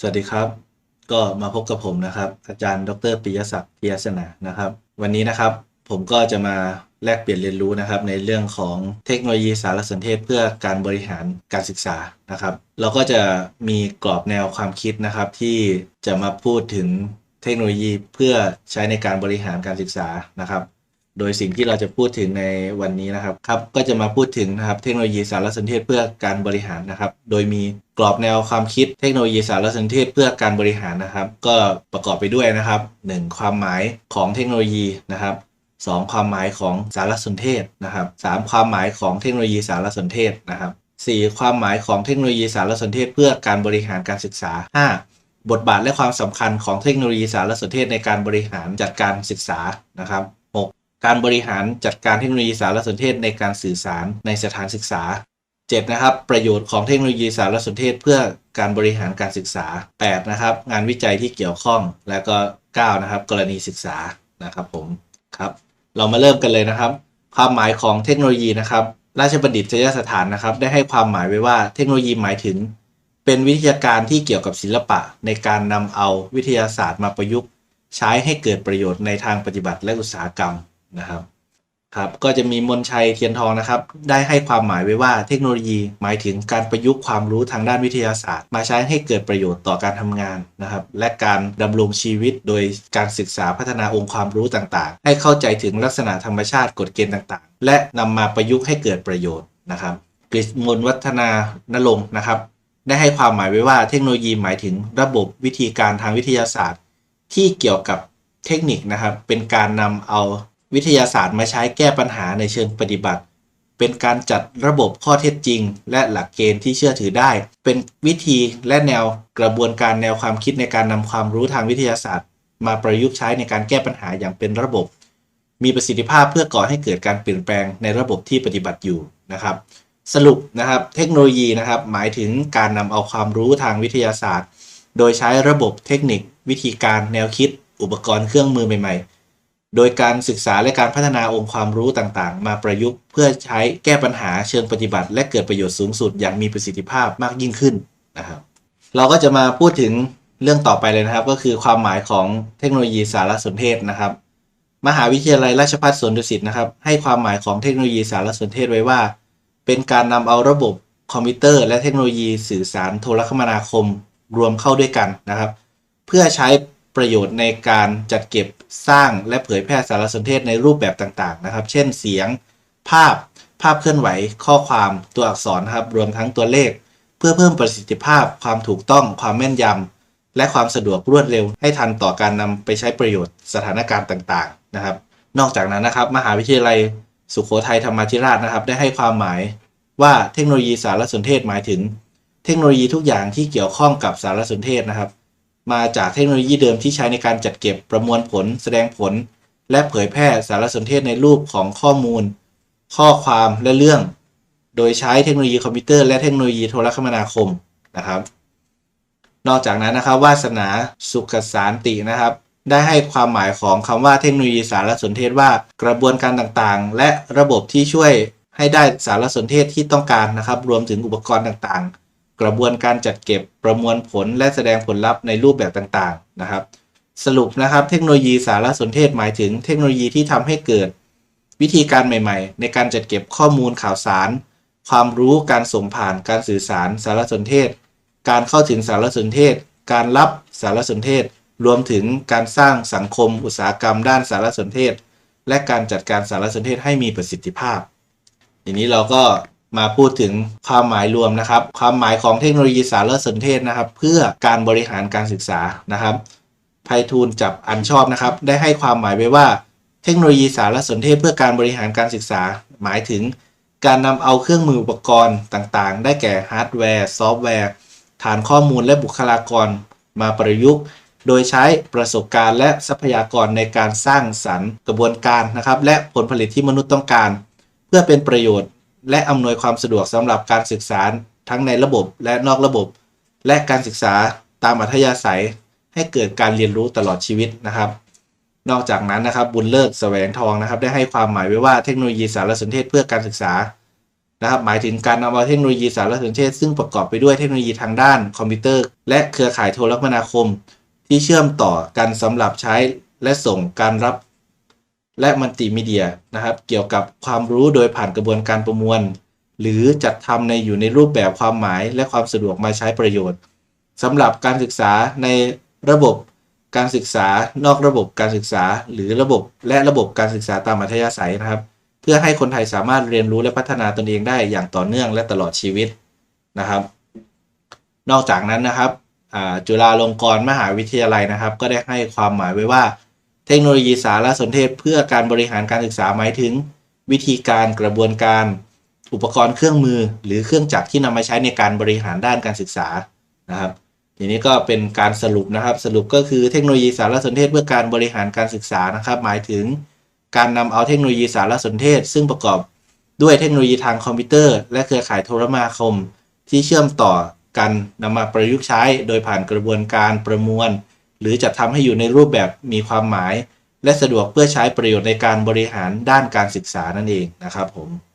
สวัสดีครับ ก็มาพบกับผมนะครับ อาจารย์ดรปิยศักดิ์พิยสนานะครับ วันนี้นะครับผมก็จะมาแลกเปลี่ยนเรียนรู้นะครับ ในเรื่องของเทคโนโลยีสารสนเทศเพื่อการบริหารการศึกษานะครับ เราก็จะมีกรอบแนวความคิดนะครับ ที่จะมาพูดถึงเทคโนโลยีเพื่อใช้ในการบริหารการศึกษานะครับ โดยสิ่งที่เราจะพูดถึงในวันนี้นะครับครับ ก็จะมาพูดถึงนะครับเทคโนโลยีสารสนเทศเพื่อการบริหารนะครับ โดยมีกรอบแนวความคิดเทคโนโลยีสารสนเทศเพื่อการบริหารนะครับ ก็ประกอบไปด้วยนะครับ 1. ความหมายของเทคโนโลยีนะครับ 2. ความหมายของสารสนเทศนะครับ 3. ความหมายของเทคโนโลยีสารสนเทศนะครับ 4. ความหมายของเทคโนโลยีสารสนเทศเพื่อการบริหารการศึกษา 5. บทบาทและความสำคัญของเทคโนโลยีสารสนเทศในการบริหารจัดการศึกษานะครับ การบริหารจัดการเทคโนโลยีสารสนเทศในการสื่อสารในสถานศึกษา 7. นะครับ ประโยชน์ของเทคโนโลยีสารสนเทศเพื่อการบริหารการศึกษา 8. นะครับ งานวิจัยที่เกี่ยวข้อง และก็ 9. นะครับ กรณีศึกษา นะครับผม ครับ เรามาเริ่มกันเลยนะครับ ความหมายของเทคโนโลยีนะครับ ราชบัณฑิตยสถานนะครับ ได้ให้ความหมายไว้ว่าเทคโนโลยีหมายถึง เป็นวิทยาการที่เกี่ยวกับศิลปะ ในการนำเอาวิทยาศาสตร์มาประยุกต์ ใช้ให้เกิดประโยชน์ในทางปฏิบัติและอุตสาหกรรม นะครับครับก็จะมีมนชัยเทียนทองนะครับ ได้ให้ความหมายไว้ว่าเทคโนโลยีหมายถึงการประยุกต์ความรู้ทางด้านวิทยาศาสตร์ มาใช้ให้เกิดประโยชน์ต่อการทำงานนะครับ และการดำรงชีวิตโดยการศึกษาพัฒนาองค์ความรู้ต่างๆ ให้เข้าใจถึงลักษณะธรรมชาติกฎเกณฑ์ต่างๆ และนำมาประยุกต์ให้เกิดประโยชน์นะครับกฤษมนวัฒนานรงค์นะครับ ได้ให้ความหมายไว้ว่าเทคโนโลยีหมายถึงระบบวิธีการทางวิทยาศาสตร์ ที่เกี่ยวกับเทคนิคนะครับ เป็นการนำเอา วิทยาศาสตร์มาใช้แก้ปัญหาในเชิงปฏิบัติ เป็นการจัดระบบข้อเท็จจริง และหลักเกณฑ์ที่เชื่อถือได้ เป็นวิธีและแนวกระบวนการแนวความคิดในการนำความรู้ทางวิทยาศาสตร์ มาประยุกต์ใช้ในการแก้ปัญหาอย่างเป็นระบบ มีประสิทธิภาพเพื่อก่อให้เกิดการเปลี่ยนแปลงในระบบที่ปฏิบัติอยู่นะครับสรุปนะครับเทคโนโลยีนะครับหมายถึงการนำเอาความรู้ทางวิทยาศาสตร์ โดยใช้ระบบเทคนิค วิธีการแนวคิด อุปกรณ์เครื่องมือใหม่ๆ โดยการศึกษาและการพัฒนาองค์ความรู้ต่างๆ มาประยุกต์เพื่อใช้แก้ปัญหาเชิงปฏิบัติ และเกิดประโยชน์สูงสุดอย่างมีประสิทธิภาพมากยิ่งขึ้นนะครับ เราก็จะมาพูดถึงเรื่องต่อไปเลยนะครับ ก็คือความหมายของเทคโนโลยีสารสนเทศนะครับ มหาวิทยาลัยราชภัฏสวนดุสิตนะครับ ให้ความหมายของเทคโนโลยีสารสนเทศไว้ว่า เป็นการนำเอาระบบคอมพิวเตอร์ และเทคโนโลยีสื่อสารโทรคมนาคมรวมเข้าด้วยกันนะครับ เพื่อใช้ ประโยชน์ในการจัดเก็บสร้างและเผยแพร่สารสนเทศในรูปแบบต่างๆนะครับ เช่นเสียง ภาพ ภาพเคลื่อนไหว ข้อความ ตัวอักษรนะครับ รวมทั้งตัวเลข เพื่อเพิ่มประสิทธิภาพ ความถูกต้อง ความแม่นยำ และความสะดวกรวดเร็ว ให้ทันต่อการนำไปใช้ประโยชน์สถานการณ์ต่างๆนะครับ นอกจากนั้นนะครับ มหาวิทยาลัยสุโขทัยธรรมาธิราชนะครับ ได้ให้ความหมายว่าเทคโนโลยีสารสนเทศหมายถึง เทคโนโลยีทุกอย่างที่เกี่ยวข้องกับสารสนเทศนะครับ มาจากเทคโนโลยีเดิมที่ใช้ในการจัดเก็บประมวลผล แสดงผล และเผยแพร่สารสนเทศในรูปของข้อมูล ข้อความและเรื่อง โดยใช้เทคโนโลยีคอมพิวเตอร์และเทคโนโลยีโทรคมนาคมนะครับ นอกจากนั้นนะครับวาสนาสุขสารตินะครับ ได้ให้ความหมายของคำว่าเทคโนโลยีสารสนเทศว่ากระบวนการต่างๆ และระบบที่ช่วยให้ได้สารสนเทศที่ต้องการนะครับ รวมถึงอุปกรณ์ต่างๆ กระบวนการจัดเก็บประมวลผลและแสดงผลลัพธ์ในรูปแบบต่างๆนะครับ สรุปนะครับ เทคโนโลยีสารสนเทศหมายถึงเทคโนโลยีที่ทำให้เกิด วิธีการใหม่ ๆ ในการจัดเก็บข้อมูลข่าวสาร ความรู้การส่งผ่านการสื่อสารสารสนเทศ การเข้าถึงสารสนเทศ การรับสารสนเทศ รวมถึงการสร้างสังคม อุตสาหกรรม ด้านสารสนเทศ และการจัดการสารสนเทศให้มีประสิทธิภาพทีนี้เราก็ มาพูดถึงความหมายรวมนะครับ ความหมายของเทคโนโลยีสารสนเทศนะครับ เพื่อการบริหารการศึกษานะครับไพฑูรย์จับอันชอบนะครับ ได้ให้ความหมายไว้ว่า เทคโนโลยีสารสนเทศเพื่อการบริหารการศึกษา หมายถึง การนำเอาเครื่องมืออุปกรณ์ต่างๆ ได้แก่ฮาร์ดแวร์ซอฟต์แวร์ฐานข้อมูลและบุคลากรมาประยุกต์ โดยใช้ประสบการณ์และทรัพยากรในการสร้างสรรค์กระบวนการนะครับ และผลผลิตที่มนุษย์ต้องการ เพื่อเป็นประโยชน์ และอำนวยความสะดวกสำหรับการศึกษาทั้งในระบบและนอกระบบ และการศึกษาตามอัธยาศัยให้เกิดการเรียนรู้ตลอดชีวิตนะครับ นอกจากนั้นนะครับบุญเลิศแสวงทองนะครับ ได้ให้ความหมายไว้ว่าเทคโนโลยีสารสนเทศเพื่อการศึกษานะครับ หมายถึงการนำเอาเทคโนโลยีสารสนเทศ ซึ่งประกอบไปด้วยเทคโนโลยีทางด้านคอมพิวเตอร์ และเครือข่ายโทรคมนาคม ที่เชื่อมต่อกันสำหรับใช้และส่งการรับ และมัลติมีเดียนะครับ เกี่ยวกับความรู้โดยผ่านกระบวนการประมวล หรือจัดทำในอยู่ในรูปแบบความหมายและความสะดวกมาใช้ประโยชน์สำหรับการศึกษาในระบบการศึกษานอกระบบการศึกษา หรือระบบและระบบการศึกษาตามอัธยาศัยนะครับ เพื่อให้คนไทยสามารถเรียนรู้และพัฒนาตนเองได้อย่างต่อเนื่องและตลอดชีวิตนะครับ นอกจากนั้นนะครับจุฬาลงกรณ์มหาวิทยาลัยนะครับ ก็ได้ให้ความหมายไว้ว่า เทคโนโลยีสารสนเทศเพื่อการบริหารการศึกษาหมายถึง วิธีการกระบวนการ อุปกรณ์เครื่องมือ หรือเครื่องจักรที่นำมาใช้ในการบริหารด้านการศึกษานะครับทีนี้ก็เป็นการสรุปนะครับ สรุปก็คือเทคโนโลยีสารสนเทศเพื่อการบริหารการศึกษานะครับ หมายถึง การนำเอาเทคโนโลยีสารสนเทศ ซึ่งประกอบด้วยเทคโนโลยีทางคอมพิวเตอร์ และเครือข่ายโทรคมนาคม ที่เชื่อมต่อกันนำมาประยุกต์ใช้ โดยผ่านกระบวนการประมวล หรือจัดทำให้อยู่ในรูปแบบมีความหมาย และสะดวกเพื่อใช้ประโยชน์ในการบริหารด้านการศึกษานั่นเองนะครับผม